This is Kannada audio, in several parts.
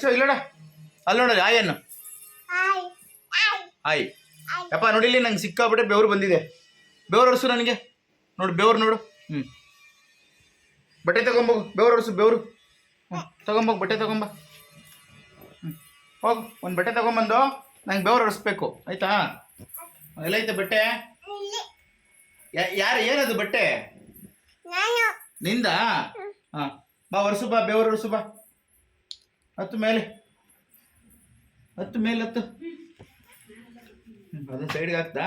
ಸೊ ಇಲ್ಲೋಡ. ಅಲ್ಲಿ ನೋಡಲಿ ಆಯನ್ನು ಆಯ್ ಯಪ್ಪ ನೋಡಿಲಿ ನಂಗೆ ಸಿಕ್ಕಾಬಿಟ್ಟೆ ಬೆವರು ಬಂದಿದೆ. ಬೆವರು ಒರೆಸು ನನಗೆ. ನೋಡು ಬೆವರು ನೋಡು. ಹ್ಞೂ ಬಟ್ಟೆ ತಗೊಂಬೋಗು ಬೆವರು ಒರೆಸು ಬೆವರು. ಹ್ಞೂ ತಗೊಂಬೋಗು ಬಟ್ಟೆ ತಗೊಂಬ ಹ್ಞೂ ಹೋಗು ಒಂದು ಬಟ್ಟೆ ತಗೊಂಬಂದು ನಂಗೆ ಬೆವರು ಆಯಿತಾ? ಆಯ್ತಾ ಎಲ್ಲೈತೆ ಬಟ್ಟೆ? ಯಾ- ಯಾರು ಏನದು ಬಟ್ಟೆ? ನಿಂದ? ಹಾಂ. ಬಾ ಒರೆಸು ಬಾ ಬೆವರು ಒರೆಸು ಬಾ. ಹತ್ತು ಮೇಲೆ. ಹತ್ತು ಮೇಲೆ ಹತ್ತು. ಅದು ಸೈಡ್ಗೆ ಹಾಕ್ತಾ?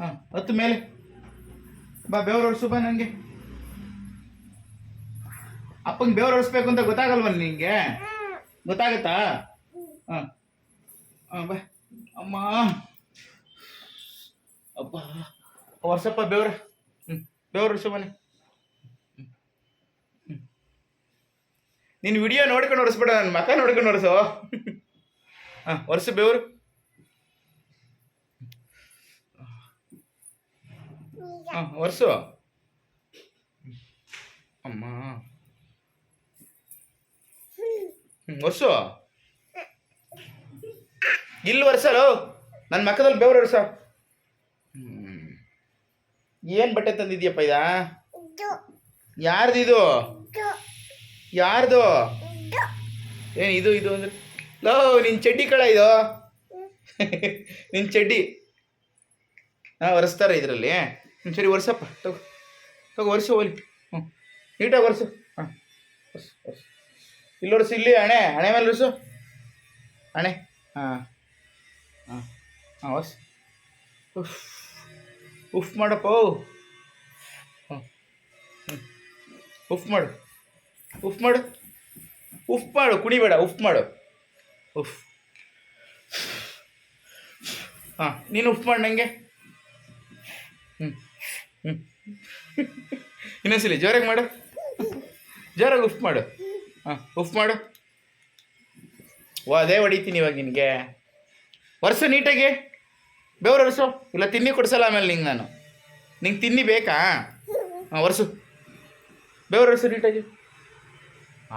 ಹಾಂ, ಹತ್ತು ಮೇಲೆ. ಬಾ, ಬೆವರು ಹೊಡ್ಸು, ಬಾ ನನಗೆ ಅಪ್ಪಂಗೆ ಬೆವರು ಹೊಡಿಸ್ಬೇಕು ಅಂತ ಗೊತ್ತಾಗಲ್ವ ನಿಂಗೆ? ಗೊತ್ತಾಗತ್ತಾ? ಹಾಂ. ಹಾಂ, ಬಾ. ಅಮ್ಮ. ಅಪ್ಪ ವರ್ಷಪ್ಪ ಬೆವ್ರ. ಹ್ಞೂ ಬೆವ್ರು ಹೊಡ್ಸು, ಮನೆ. ನೀನು ವಿಡಿಯೋ ನೋಡ್ಕೊಂಡು ಒರೆಸ್ಬೇಡ ನನ್ನ ಮಕ ನೋಡ್ಕೊಂಡು ಒರೆಸು. ಹಾಂ ಒರೆಸು ಬೆವರು. ಹಾಂ ಒರೆಸು. ಅಮ್ಮ. ಒರೆಸು. ಇಲ್ಲಿ ಒರೆಸಲು? ನನ್ನ ಮಕ್ಕದಲ್ಲಿ ಬೆವರು ಒರೆಸ. ಏನು ಬಟ್ಟೆ ತಂದಿದ್ಯಪ್ಪ ಇದ. ಯಾರ್ದು ಇದು? ಯಾರ್ದು? ಏನು ಇದು ಇದು ಅಂದ್ರೆ? ಲೋ ನಿನ್ನ ಚಡ್ಡಿ ಕಳ ಇದು. ನಿನ್ನ ಚಡ್ಡಿ. ಹಾಂ, ಒರೆಸ್ತಾರೆ ಇದರಲ್ಲಿ. ಹ್ಞೂ ಸರಿ, ಒರೆಸಪ್ಪ, ತಗೋ. ತಗೋ, ಒರೆಸು ಹೋಲಿ ಹ್ಞೂ ನೀಟಾಗಿ ಒರೆಸು. ಹಾಂ ಇಲ್ಲಿ ಒರೆಸು, ಇಲ್ಲಿ, ಹಣೆ. ಹಣೆ ಮೇಲೆ ಒರೆಸು. ಹಣೆ. ಹಾಂ. ಹಾಂ ಹಾಂ, ಒರೆಸು. ಉಫ್. ಉಫ್ ಮಾಡಪ್ಪ ಹಾಂ ಹ್ಞೂ ಉಫ್ ಮಾಡು. ಉಫ್ ಮಾಡು. ಉಫ್ ಮಾಡು, ಕುಣಿಬೇಡ, ಉಫ್ ಮಾಡು. ಉಫ್. ಹಾಂ, ನೀನು ಉಫ್ ಮಾಡು ನನಗೆ ಹ್ಞೂ ಹ್ಞೂ ಇನ್ನೊಂದ್ಸಲಿ, ಜೋರಾಗಿ ಮಾಡು. ಜೋರಾಗಿ ಉಫ್ ಮಾಡು. ಹಾಂ, ಉಫ್ ಮಾಡು. ಓ, ಅದೇ ಹೊಡಿತೀನಿ ಇವಾಗ ನಿನಗೆ. ಒರೆಸು ನೀಟಾಗಿ. ಬೇವ್ರು ಒರೆಸು. ಇಲ್ಲ, ತಿನ್ನಿ ಕೊಡಿಸಲ್ಲ ಆಮೇಲೆ ನಿಂಗೆ ನಾನು. ನಿಂಗೆ ತಿನ್ನಿ ಬೇಕಾ? ಹಾಂ, ಒರೆಸು. ಬೇವ್ರು ಒರೆಸು ನೀಟಾಗಿ.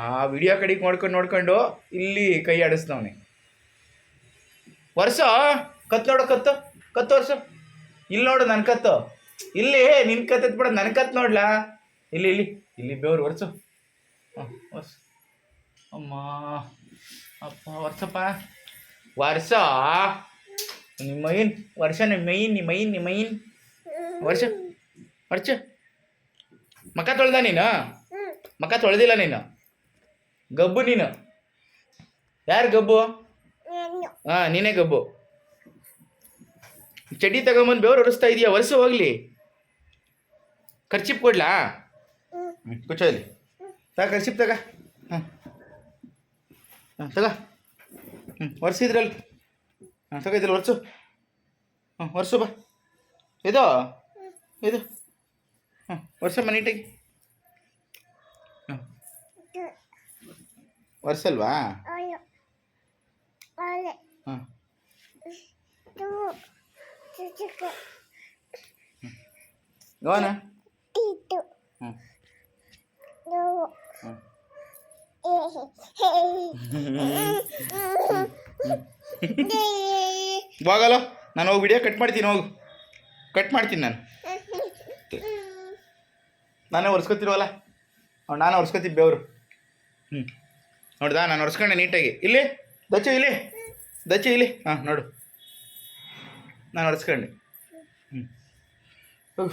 ಆ ವಿಡಿಯೋ ಕಡೆಗೆ ನೋಡ್ಕೊಂಡು ನೋಡ್ಕೊಂಡು ಇಲ್ಲಿ ಕೈ ಆಡಿಸ್ದವನೆ. ವರ್ಷ? ಕತ್ತು ನೋಡು ಕತ್ತು ಕತ್ತು ವರ್ಷ. ಇಲ್ಲಿ ನೋಡು ನನ್ನ ಕತ್ತು. ಇಲ್ಲಿ ನಿನ್ನ ಕತ್ತ ಬಿಡ ನನ್ನ ಕತ್ತು ನೋಡ್ಲಾ? ಇಲ್ಲಿ ಇಲ್ಲಿ ಇಲ್ಲಿ ಬೇವ್ರು ವರ್ಷು ಅಮ್ಮ, ಅಪ್ಪ ವರ್ಷಪ್ಪ ವರ್ಷ? ನಿಮ್ಮ ಮೈನ್, ವರ್ಷ ನಿಮ್ಮ ಮೈನ್ ನಿಮ್ಮ ಮೈನ್ ನಿಮ್ಮ ಮೈನ್. ವರ್ಷ ವರ್ಷ. ಮಕ ತೊಳ್ದ ನೀನು? ಮಕ ತೊಳೆದಿಲ್ಲ ನೀನು? ಗಬ್ಬು ನೀನು. ಯಾರು ಗಬ್ಬು? ಹಾ ನೀನೇ ಗಬ್ಬು. ಚಡ್ಡಿ ತಗೊಂಬಂದು ಬೆವರು ಒರೆಸ್ತಾ ಇದೀಯ? ಒರೆಸು ಹೋಗ್ಲಿ. ಖರ್ಚಿಪ್ ಕೊಡ್ಲಾ? ಕುಚ್ಚೋ ಇಲ್ಲಿ ತಗ ಖರ್ಚಿಪ್ ತಗ. ಹಾಂ. ಹಾಂ ತಗ. ಹ್ಞೂ ಒರೆಸಿದ್ರಲ್ಲಿ ಹಾಂ ತಗ ಇದ್ರಲ್ಲಿ ಒರೆಸು. ಹ್ಞೂ ಒರೆಸು ಬಾ. ಇದು? ಇದು? ಹಾಂ ಒರೆಸಮ್ಮ ನೀಟಾಗಿ. ಹಾಂ. ಒರೆಸಲ್ವಾ? ಹಾಂ. ಗೋನ ಹೋಗಲ್ಲ ನಾನು ಹೋಗಿ ವಿಡಿಯೋ ಕಟ್ ಮಾಡ್ತೀನಿ ಹೋಗು. ಕಟ್ ಮಾಡ್ತೀನಿ ನಾನು. ನಾನೇ ಒರೆಸ್ಕೊತಿಲ್ವಲ್ಲ ನಾನೇ ನಾನು ಒರೆಸ್ಕೊತೀವಿ ಬೇವರು. ಹ್ಞೂ ನೋಡ್ದಾ? ನಾನು ಒರೆಸ್ಕೊಂಡೆ ನೀಟಾಗಿ. ಇಲ್ಲಿ? ದಚ್ಚು ಇಲ್ಲಿ? ದಚ್ಚು ಇಲ್ಲಿ? ಹಾಂ ನೋಡು. ನಾನು ಒರೆಸ್ಕೊಂಡೆ. ಹ್ಞೂ